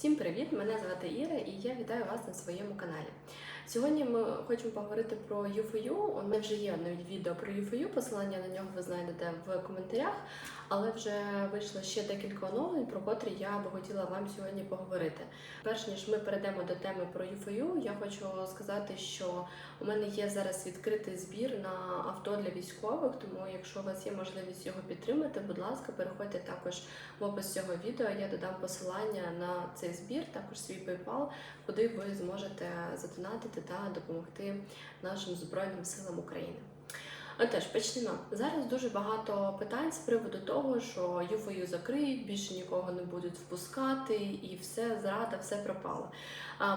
Всім привіт! Мене звати Іра і я вітаю вас на своєму каналі. Сьогодні ми хочемо поговорити про UFU. У мене вже є навіть відео про UFU, посилання на нього ви знайдете в коментарях, але вже вийшло ще декілька оновлень, про котрі я би хотіла вам сьогодні поговорити. Перш ніж ми перейдемо до теми про UFU, я хочу сказати, що у мене є зараз відкритий збір на авто для військових, тому якщо у вас є можливість його підтримати, будь ласка, переходьте також в опис цього відео. Я додам посилання на цей збір, також свій PayPal, куди ви зможете задонатити та допомогти нашим Збройним силам України. Отож, почнемо. Зараз дуже багато питань з приводу того, що ЮФОЮ закриють, більше нікого не будуть впускати, і все зрада, все пропало.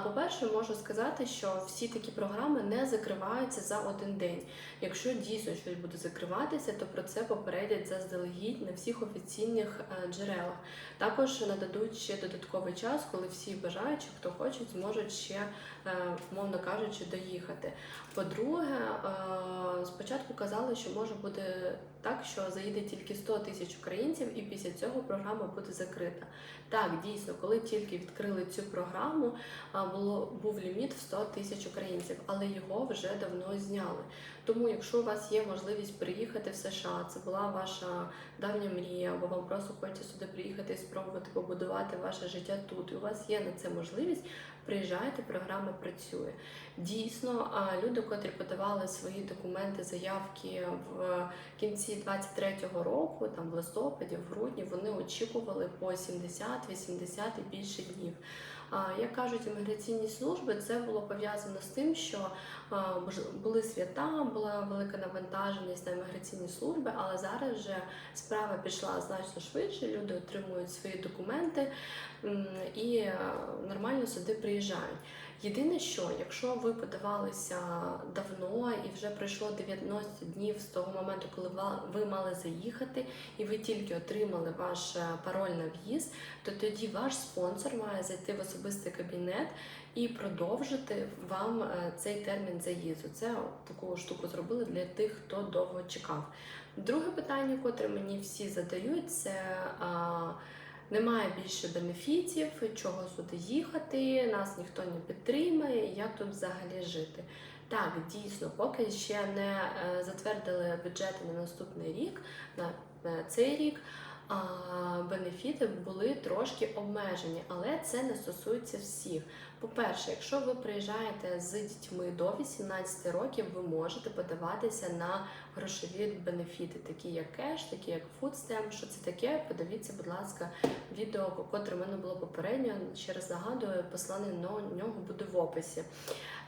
По-перше, можу сказати, що всі такі програми не закриваються за один день. Якщо дійсно щось буде закриватися, то про це попередять заздалегідь на всіх офіційних е, джерелах. Також нададуть ще додатковий час, коли всі бажаючі, хто хочуть, зможуть ще, е, мовно кажучи, доїхати. По-друге, е, спочатку казали, що може бути так, що заїде тільки 100 тисяч українців, і після цього програма буде закрита. Так, дійсно, коли тільки відкрили цю програму, було був ліміт в 100 тисяч українців, але його вже давно зняли. Тому, якщо у вас є можливість приїхати в США, це була ваша давня мрія, або вам просто хочеться сюди приїхати і спробувати побудувати ваше життя тут. І у вас є на це можливість. Приїжджайте, програма працює. Дійсно, люди, котрі подавали свої документи, заявки в кінці 23-го року, там в листопаді, в грудні, вони очікували по 70, 80 і більше днів. Як кажуть імміграційні служби, це було пов'язано з тим, що були свята, була велика навантаженість на імміграційні служби, але зараз вже справа пішла значно швидше. Люди отримують свої документи і е, нормально сюди приїжджають. Єдине, що якщо ви подавалися давно і вже пройшло 90 днів з того моменту, коли ви мали заїхати, і ви тільки отримали ваш е, пароль на в'їзд, то тоді ваш спонсор має зайти в особистий кабінет і продовжити вам е, цей термін заїзду. Це таку штуку зробили для тих, хто довго чекав. Друге питання, котре мені всі задають, це. Немає більше бенефітів, чого сюди їхати, нас ніхто не підтримає, як тут взагалі жити. Так, дійсно, поки ще не е, затвердили бюджети на наступний рік, на цей рік, а, бенефіти були трошки обмежені, але це не стосується всіх. По-перше, якщо ви приїжджаєте з дітьми до 18 років, ви можете подаватися на грошові бенефіти, такі як кеш, такі як фудстемп. Що це таке? Подивіться, будь ласка, відео, котре в мене було попередньо. Ще раз нагадую, послання на нього буде в описі.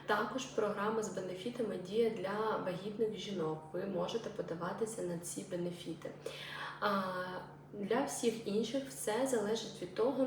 Також програма з бенефітами діє для вагітних жінок. Ви можете подаватися на ці бенефіти. Для всіх інших все залежить від того.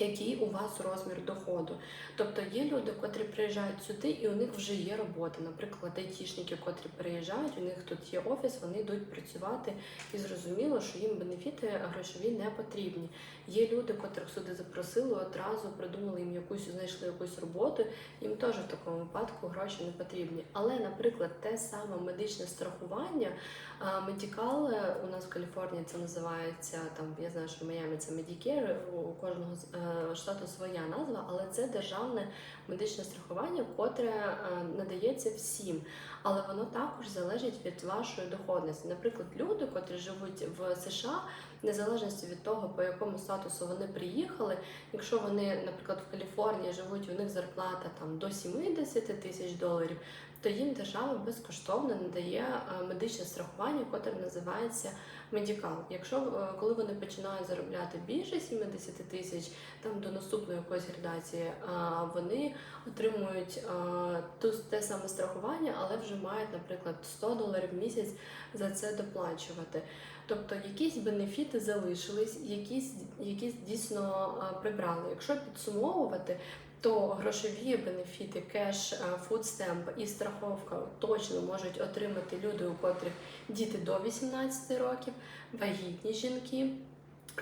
Який у вас розмір доходу? Тобто є люди, котрі приїжджають сюди, і у них вже є робота. Наприклад, айтішники, котрі приїжджають, у них тут є офіс, вони йдуть працювати, і зрозуміло, що їм бенефіти грошові не потрібні. Є люди, котрих сюди запросили, одразу придумали їм якусь, знайшли якусь роботу. Їм теж в такому випадку гроші не потрібні. Але, наприклад, те саме медичне страхування, е, у нас в Каліфорнії це називається там. Я знаю, що в Майамі це Medicare, у кожного з- штату своя назва, але це державне медичне страхування, котре е, надається всім. Але воно також залежить від вашої доходності. Наприклад, люди, котрі живуть в США, незалежності від того, по якому статусу вони приїхали, якщо вони, наприклад, в Каліфорнії живуть, у них зарплата там до 70 тисяч доларів, то їм держава безкоштовно надає е, медичне страхування, котре називається Медікал. Якщо е, коли вони починають заробляти більше 70 тисяч, там до наступної якоїсь градації, вони отримують е, ту те саме страхування, але вже мають, наприклад, 100 доларів в місяць за це доплачувати. Тобто якісь бенефіти залишились, якісь, якісь дійсно е, прибрали. Якщо підсумовувати, то грошові бенефіти, кеш, е, фудстемп і страховка точно можуть отримати люди, у котрих діти до 18 років, вагітні жінки.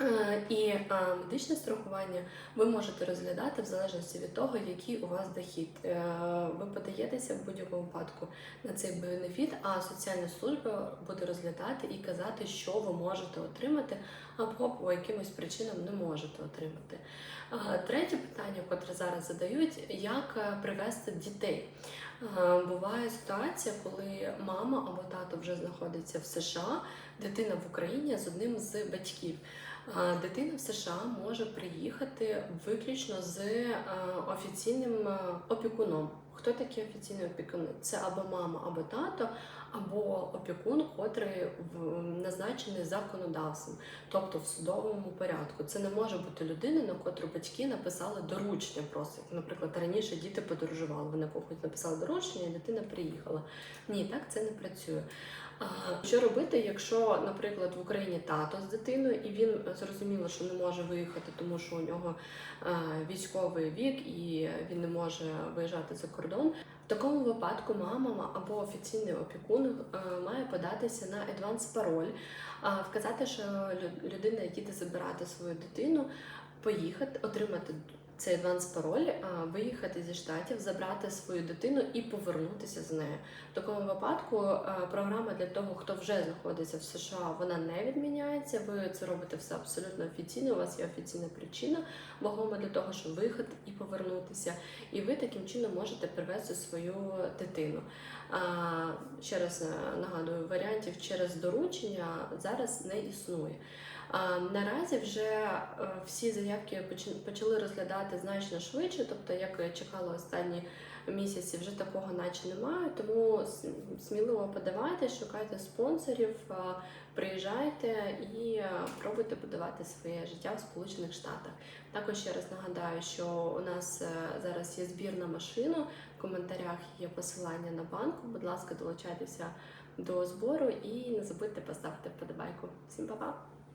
Е, І е, медичне страхування ви можете розглядати в залежності від того, який у вас дохід. Ви подаєтеся в будь-якому випадку на цей бенефіт, а соціальна служба буде розглядати і казати, що ви можете отримати, або по якимось причинам не можете отримати. Третє питання, котре зараз задають, як е, привести дітей. Буває ситуація, коли мама або тато вже знаходиться в США, дитина в Україні з одним з батьків. Дитина в США може приїхати виключно з е, офіційним е, опікуном. Хто такі офіційні опікуни? Це або мама, або тато, або опікун, котрий назначений законодавством, тобто в судовому порядку. Це не може бути людина, на котру батьки написали доручення. Просто наприклад, раніше діти подорожували. Вони когось написали доручення, і дитина приїхала. Ні, так це не працює. Що робити, якщо, наприклад, в Україні тато з дитиною, і він е, зрозуміло, що не може виїхати, тому що у нього е, військовий вік і він не може виїжджати за кордон. Такому випадку мама або офіційний опікун е, має податися на адванс пароль, вказати, що лю- людина ти забирати свою дитину, поїхати, отримати цей адванс пароль, виїхати зі штатів, забрати свою дитину і повернутися з нею. В такому випадку програма для того, хто вже знаходиться в США, вона не відміняється. Ви це робите все абсолютно офіційно. У вас є офіційна причина вагома для того, щоб виїхати і повернутися. І ви таким чином можете привезти свою дитину. Ще раз е, нагадую, варіантів через доручення зараз не існує. Наразі вже е, всі заявки поч- почали розглядати значно швидше, тобто як чекали останні місяці, вже такого наче немає. Тому сміливо подавайте, шукайте спонсорів, приїжджайте і е, пробуйте будувати своє життя в Сполучених Штатах. Також ще раз нагадаю, що у нас е, зараз є збір на машину. В коментарях є посилання на банку. Будь ласка, долучайтеся до збору і не забудьте поставити вподобайку. Всім па-па!